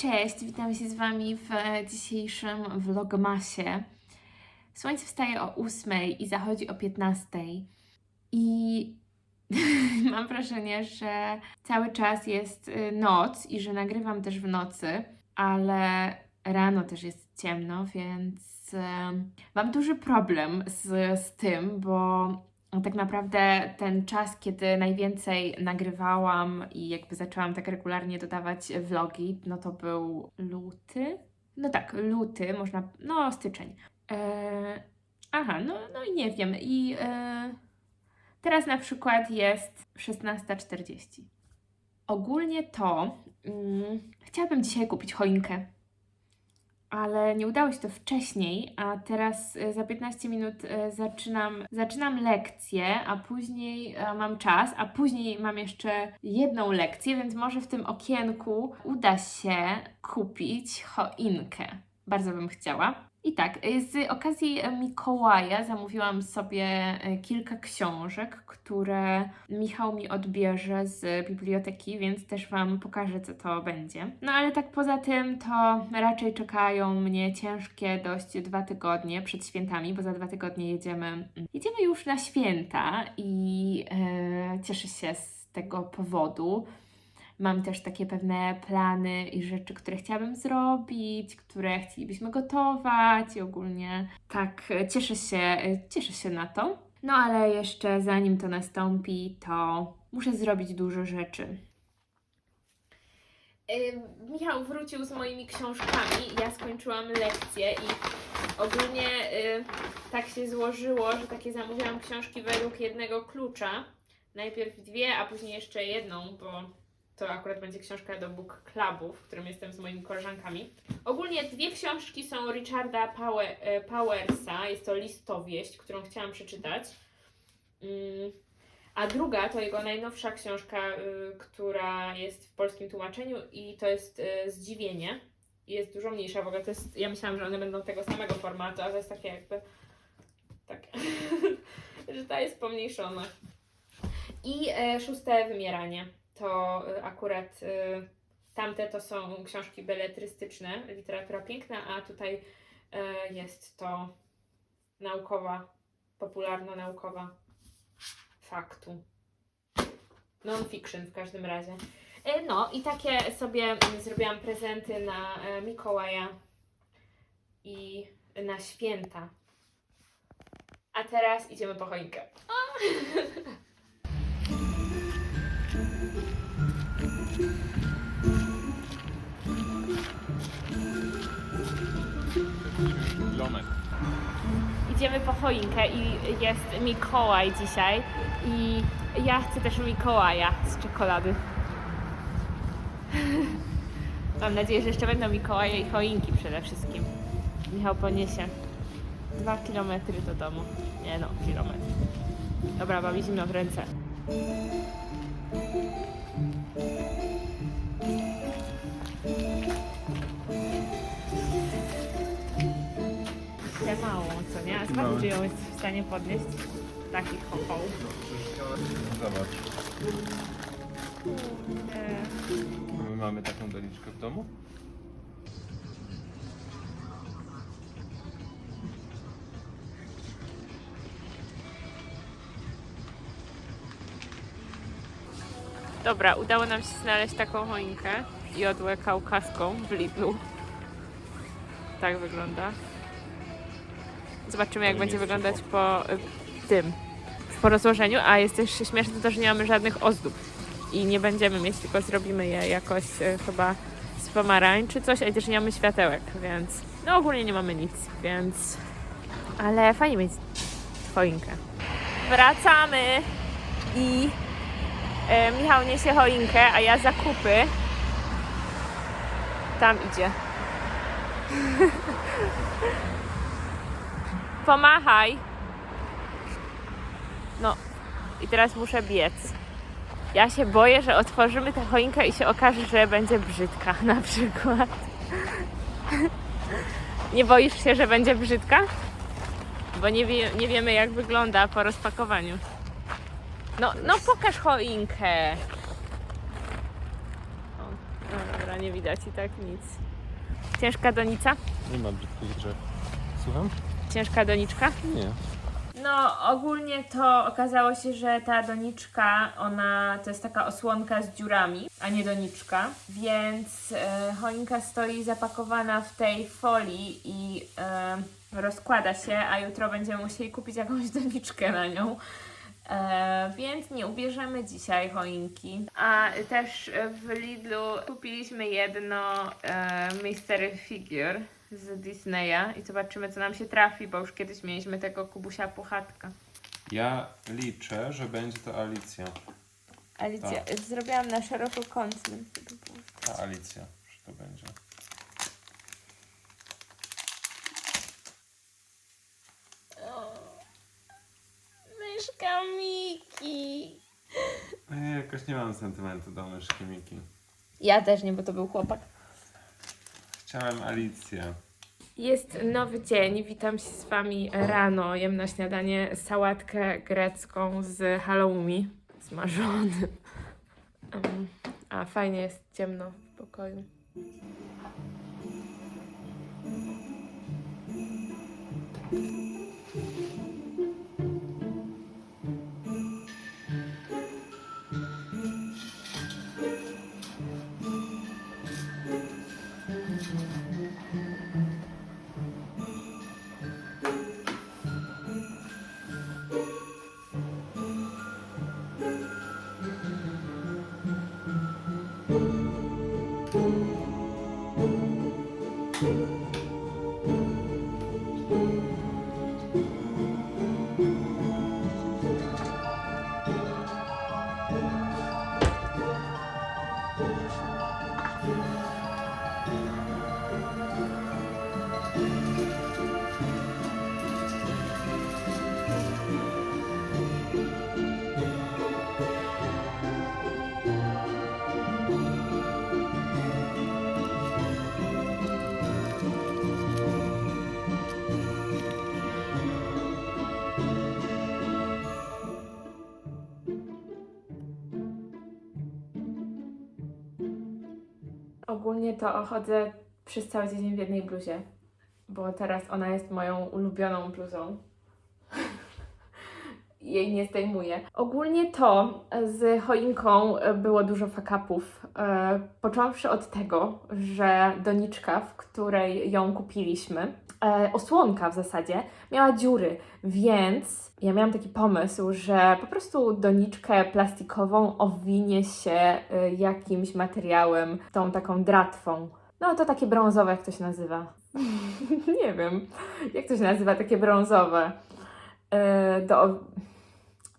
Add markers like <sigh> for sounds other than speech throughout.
Cześć, witam się z Wami w dzisiejszym vlogmasie. Słońce wstaje o 8 i zachodzi o 15. I <laughs> mam wrażenie, że cały czas jest y, noc i że nagrywam też w nocy, ale rano też jest ciemno, więc em, mam duży problem z, z tym, bo tak naprawdę ten czas, kiedy najwięcej nagrywałam i jakby zaczęłam tak regularnie dodawać vlogi, no to był luty. No tak, luty, można, no styczeń. E, aha, no, no i nie wiem. I e, teraz na przykład jest 16.40. Ogólnie to mm, chciałabym dzisiaj kupić choinkę ale nie udało się to wcześniej, a teraz e, za 15 minut e, zaczynam, zaczynam lekcję, a później e, mam czas, a później mam jeszcze jedną lekcję, więc może w tym okienku uda się kupić choinkę. Bardzo bym chciała. I tak, e, z okazji e, Mikołaja zamówiłam sobie e, kilka książek, które Michał mi odbierze z biblioteki, więc też Wam pokażę, co to będzie. No ale tak poza tym, to raczej czekają mnie ciężkie dość dwa tygodnie przed świętami, bo za dwa tygodnie jedziemy, jedziemy już na święta i e, cieszę się z tego powodu. Mam też takie pewne plany i rzeczy, które chciałabym zrobić, które chcielibyśmy gotować i ogólnie tak e, cieszę się, e, cieszę się na to. No ale jeszcze zanim to nastąpi, to muszę zrobić dużo rzeczy. Michał wrócił z moimi książkami, ja skończyłam lekcję i ogólnie y, tak się złożyło, że takie zamówiłam książki według jednego klucza. Najpierw dwie, a później jeszcze jedną, bo to akurat będzie książka do book clubu, w którym jestem z moimi koleżankami. Ogólnie dwie książki są Richarda Power, e, Powersa, jest to listowieść, którą chciałam przeczytać. Mm, A druga to jego najnowsza książka, y, która jest w polskim tłumaczeniu i to jest y, Zdziwienie. Jest dużo mniejsza, w ogóle to jest, ja myślałam, że one będą tego samego formatu, a to jest takie jakby, tak, <laughs> że ta jest pomniejszona. I e, szóste Wymieranie to y, akurat y, tamte to są książki beletrystyczne, literatura piękna, a tutaj y, jest to naukowa, popularno-naukowa faktu. Non-fiction w każdym razie. E, No i takie sobie mm, zrobiłam prezenty na Mikołaja i na święta. A teraz idziemy po choinkę. <laughs> Kilometr. Idziemy po choinkę i jest Mikołaj dzisiaj i ja chcę też Mikołaja z czekolady. <laughs> Mam nadzieję, że jeszcze będą Mikołaje i choinki przede wszystkim. Michał poniesie dwa kilometry do domu. Nie no, kilometr. Dobra, mam zimno w ręce. A No. zobacz, czy ją jest w stanie podnieść. Takich chochołów. Zobacz, my mamy taką doniczkę w domu? Dobra, udało nam się znaleźć taką choinkę. Jodłę kaukaską w Lidlu. Tak wygląda. Zobaczymy, jak będzie wyglądać po y, tym, po rozłożeniu. A jest też śmieszne to, że nie mamy żadnych ozdób. I nie będziemy mieć, tylko zrobimy je jakoś y, chyba z pomarańczy coś, a też nie mamy światełek, więc no ogólnie nie mamy nic, więc ale fajnie mieć choinkę. Wracamy i E, Michał niesie choinkę, a ja zakupy. Tam idzie. <laughs> Pomachaj. No i teraz muszę biec. Ja się boję, że otworzymy tę choinkę i się okaże, że będzie brzydka <laughs> na przykład. Nie boisz się, że będzie brzydka? Bo nie, wie, nie wiemy jak wygląda po rozpakowaniu. No, no pokaż choinkę. O, no dobra, nie widać i tak nic. Ciężka donica? Nie ma brzydkich drzew. Słucham? Ciężka doniczka? Nie. No, ogólnie to okazało się, że ta doniczka, ona to jest taka osłonka z dziurami, a nie doniczka, więc e, choinka stoi zapakowana w tej folii i e, rozkłada się, a jutro będziemy musieli kupić jakąś <laughs> doniczkę na nią. E, więc nie ubierzemy dzisiaj choinki. A też w Lidlu kupiliśmy jedno e, Mystery Figure z Disneya i zobaczymy co nam się trafi, bo już kiedyś mieliśmy tego Kubusia Puchatka. Ja liczę, że będzie to Alicja. Alicja, zrobiłam na szerokokątnym. Ta Alicja, że to będzie. Myszka Miki. Ja jakoś nie mam sentymentu do myszki Miki. Ja też nie, bo to był chłopak. Chciałem Alicję. Jest nowy dzień, witam się z Wami rano. Jem na śniadanie sałatkę grecką z halloumi smażonym. Em, a fajnie jest ciemno w pokoju. Ogólnie to chodzę przez cały dzień w jednej bluzie, bo teraz ona jest moją ulubioną bluzą. Jej nie zdejmuję. Ogólnie to z choinką było dużo fakapów. E, począwszy od tego, że doniczka, w której ją kupiliśmy, e, osłonka w zasadzie, miała dziury, więc ja miałam taki pomysł, że po prostu doniczkę plastikową owinie się e, jakimś materiałem, tą taką dratwą. No to takie brązowe, jak to się nazywa. <laughs> Nie wiem, jak to się nazywa, takie brązowe. E, do,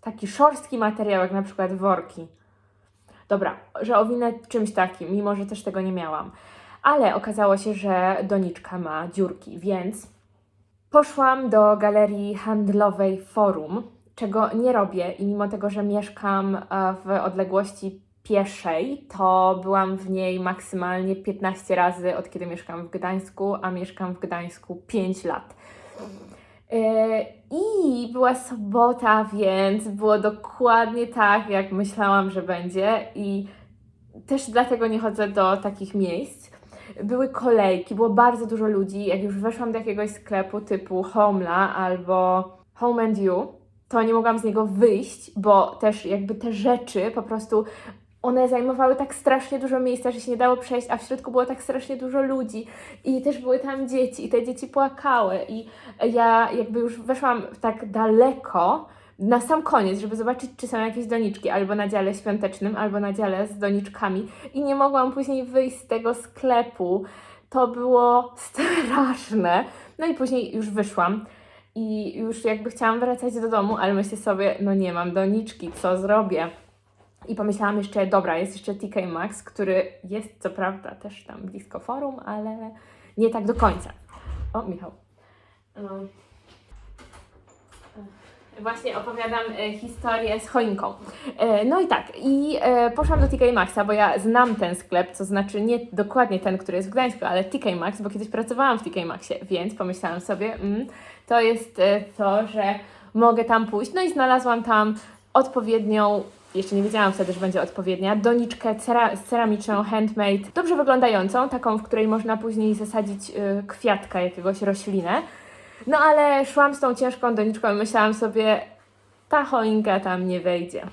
taki szorstki materiał, jak na przykład worki. Dobra, że owinę czymś takim, mimo że też tego nie miałam. Ale okazało się, że doniczka ma dziurki, więc poszłam do galerii handlowej Forum, czego nie robię i mimo tego, że mieszkam e, w odległości pieszej, to byłam w niej maksymalnie 15 razy od kiedy mieszkam w Gdańsku, a mieszkam w Gdańsku 5 lat. Yy, I była sobota, więc było dokładnie tak, jak myślałam, że będzie, i też dlatego nie chodzę do takich miejsc. Były kolejki, było bardzo dużo ludzi. Jak już weszłam do jakiegoś sklepu typu Homla albo Home and You, to nie mogłam z niego wyjść, bo też jakby te rzeczy po prostu one zajmowały tak strasznie dużo miejsca, że się nie dało przejść, a w środku było tak strasznie dużo ludzi i też były tam dzieci i te dzieci płakały i ja jakby już weszłam tak daleko na sam koniec, żeby zobaczyć, czy są jakieś doniczki albo na dziale świątecznym, albo na dziale z doniczkami i nie mogłam później wyjść z tego sklepu. To było straszne. No i później już wyszłam i już jakby chciałam wracać do domu, ale myślę sobie, no nie mam doniczki, co zrobię? I pomyślałam jeszcze, dobra, jest jeszcze TK Maxx, który jest co prawda też tam blisko forum, ale nie tak do końca. O, Michał. Um, Właśnie opowiadam e, historię z choinką. E, no i tak, i e, poszłam do TK Maxa, bo ja znam ten sklep, to znaczy nie dokładnie ten, który jest w Gdańsku, ale TK Maxx, bo kiedyś pracowałam w TK Maxie, więc pomyślałam sobie, mm, to jest e, to, że mogę tam pójść. No i znalazłam tam odpowiednią jeszcze nie wiedziałam wtedy, że będzie odpowiednia, doniczkę cera, z ceramiczną handmade, dobrze wyglądającą, taką, w której można później zasadzić y, kwiatka, jakiegoś roślinę. No ale szłam z tą ciężką doniczką i myślałam sobie, ta choinka tam nie wejdzie.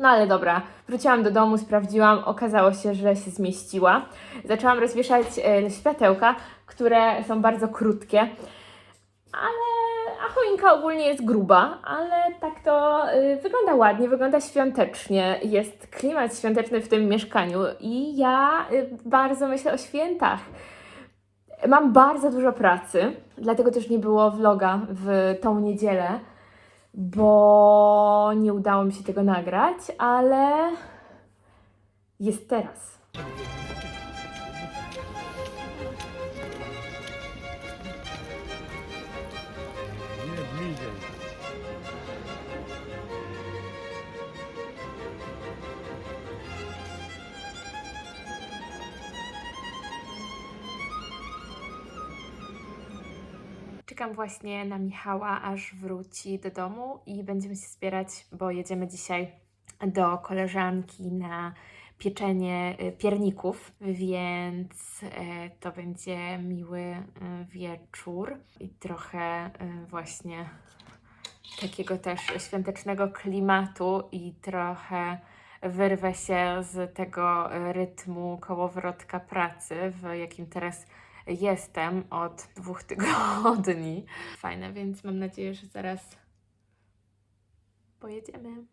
No ale dobra, wróciłam do domu, sprawdziłam, okazało się, że się zmieściła. Zaczęłam rozwieszać e, światełka, które są bardzo krótkie, ale choinka ogólnie jest gruba, ale tak to y, wygląda ładnie, wygląda świątecznie. Jest klimat świąteczny w tym mieszkaniu i ja y, bardzo myślę o świętach. Mam bardzo dużo pracy, dlatego też nie było vloga w tą niedzielę, bo nie udało mi się tego nagrać, ale jest teraz. Czekam właśnie na Michała, aż wróci do domu i będziemy się zbierać, bo jedziemy dzisiaj do koleżanki na pieczenie y, pierników, więc e, to będzie miły y, wieczór i trochę y, właśnie takiego też świątecznego klimatu i trochę wyrwę się z tego y, rytmu kołowrotka pracy, w jakim teraz jestem od dwóch <laughs> tygodni. Fajne, więc mam nadzieję, że zaraz pojedziemy.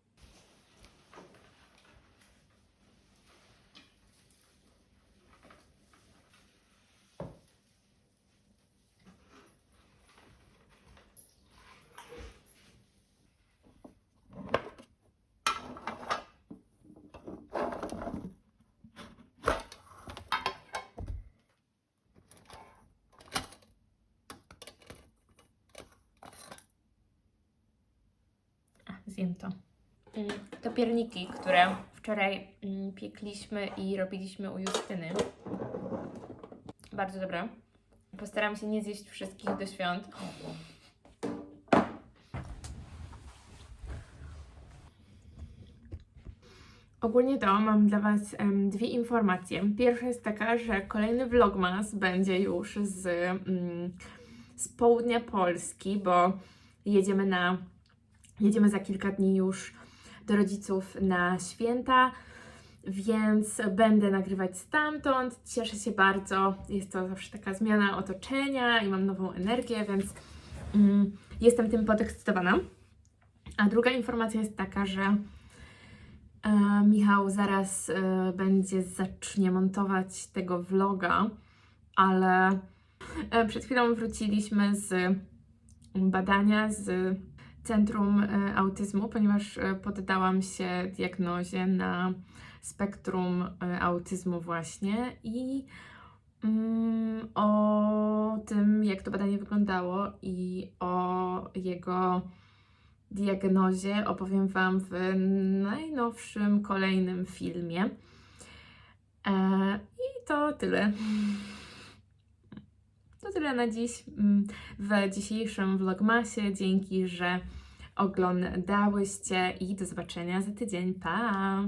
A, zjem to. Mm, To pierniki, które wczoraj mm, piekliśmy i robiliśmy u Justyny. Bardzo dobre. Postaram się nie zjeść wszystkich do świąt. Ogólnie to mam dla Was em, dwie informacje. Pierwsza jest taka, że kolejny vlogmas będzie już z, mm, z południa Polski, bo jedziemy na Jedziemy za kilka dni już do rodziców na święta, więc będę nagrywać stamtąd. Cieszę się bardzo. Jest to zawsze taka zmiana otoczenia i mam nową energię, więc mm, jestem tym podekscytowana. A druga informacja jest taka, że e, Michał zaraz e, będzie zacznie montować tego vloga, ale e, przed chwilą wróciliśmy z badania z Centrum e, Autyzmu, ponieważ e, poddałam się diagnozie na spektrum e, autyzmu właśnie i mm, o tym, jak to badanie wyglądało i o jego diagnozie opowiem Wam w najnowszym, kolejnym filmie. E, I to tyle. To tyle na dziś mm, w dzisiejszym vlogmasie. Dzięki, że oglądałyście i do zobaczenia za tydzień. Pa!